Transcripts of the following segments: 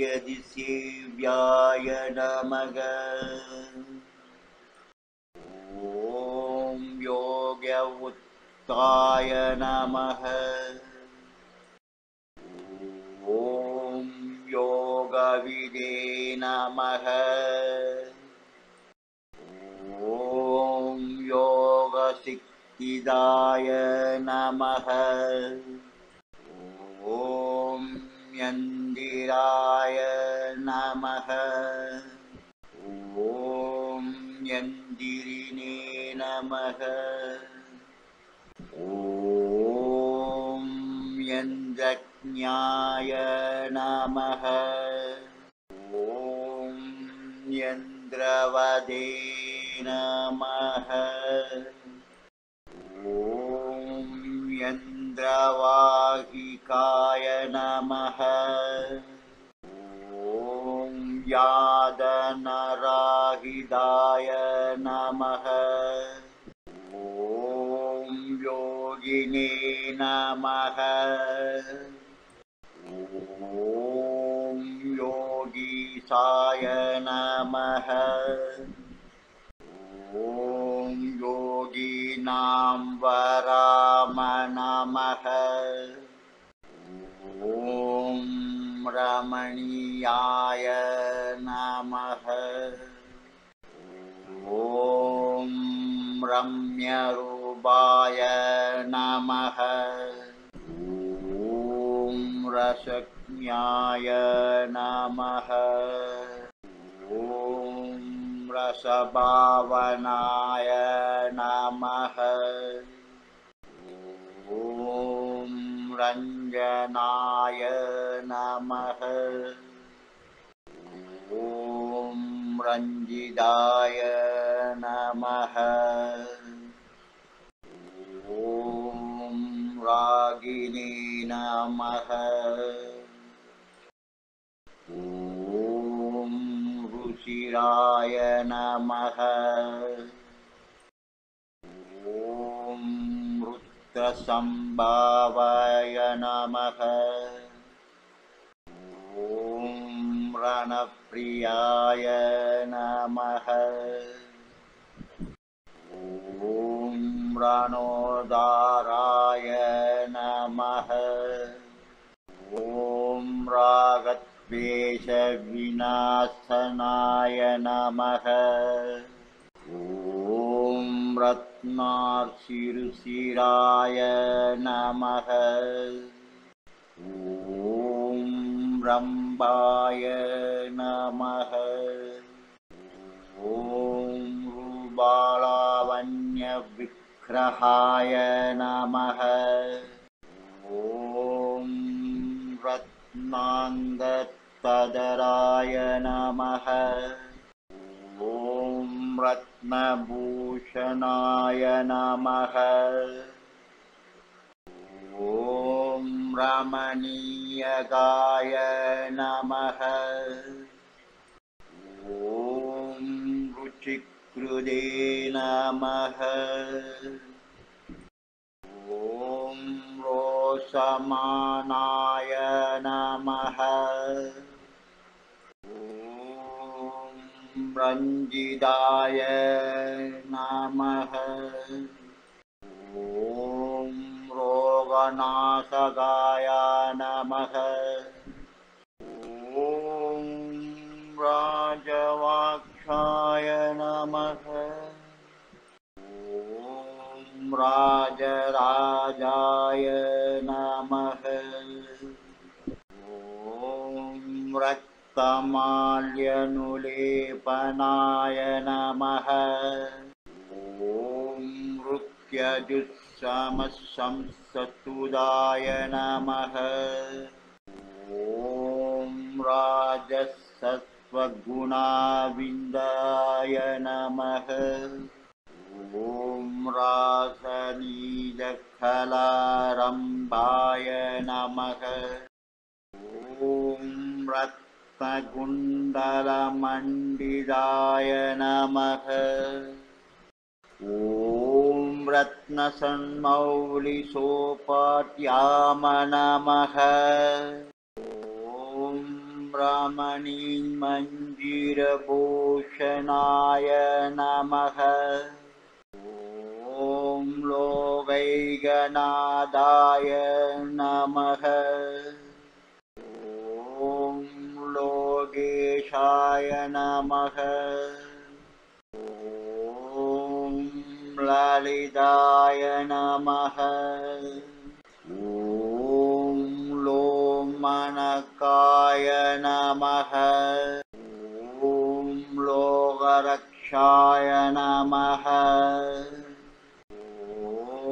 यदिसेव्याय नमः। ॐ योग्यवुत्ताय नमः। ॐ योगविदे नमः। ॐ योगसिक्तिदाय नमः। ॐ यन्द्रज्ञाय नमः। ॐ यन्द्रवदे नमः। ॐ यन्द्रवाहिकाय नमः। ॐ यादनराहिदाय नमः नमः। ॐ योगीसाय नमः। ॐ योगीनां वराम नमः। ॐ रमणीयाय नमः। ॐ रम्यरूपाय नमः। ॐ रसज्ञाय नमः। ॐ रसभावनाय नमः। ॐ रञ्जनाय नमः। ॐ रञ्जिदाय नमः ॐ रागिणी नमः ॐ रुचिराय नमः। ॐ वृत्तसम्भावाय नमः। ॐ रणप्रियाय नमः। ॐ रणोदाराय नमः ॐ रागद्वेषविनाशनाय नमः। ॐ रत्नार्षिरुचिराय नमः। ॐ रम्बाय नमः। ॐ रुबालावण्यविग्रहाय नमः रत्नाङ्गतदराय नमः ॐ रत्नभूषणाय नमः ॐ रमणीयगाय नमः ॐ रुचिकृदे नमः ॐ रोषमानाय नमः ॐ रञ्जिदाय नमः। ॐ रोगनाशकाय नमः। ॐ राजवाक्षाय नमः। ॐ राजराजाय नमः ॐ रक्तमाल्यनुलेपनाय नमः। ॐ नृत्यजुस्समसंसतुदाय नमः। ॐ राजसत्त्वगुणाविन्दाय नमः। ॐ रासनीलखलारम्भाय नमः। ॐ रत्नकुण्डलमण्डिताय नमः ॐ रत्नसन्मौलिसोपाट्याम नमः ॐ ब्रह्मणीमञ्जीरभूषणाय नमः ॐ लोकैकनादाय नमः ॐ लोकेशाय नमः। ॐ ललिताय नमः। ॐ लोमनकाय नमः। ॐ लोकरक्षाय नमः।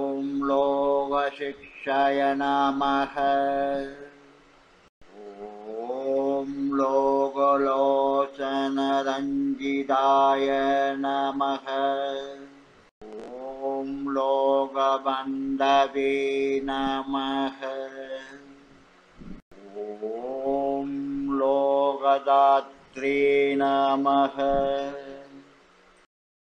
ॐ लोकशिक्षाय नमः। ॐ लोकलोचनरञ्जिताय नमः। ॐ लोकबन्धवे नमः। ॐ लोकदात्रे नमः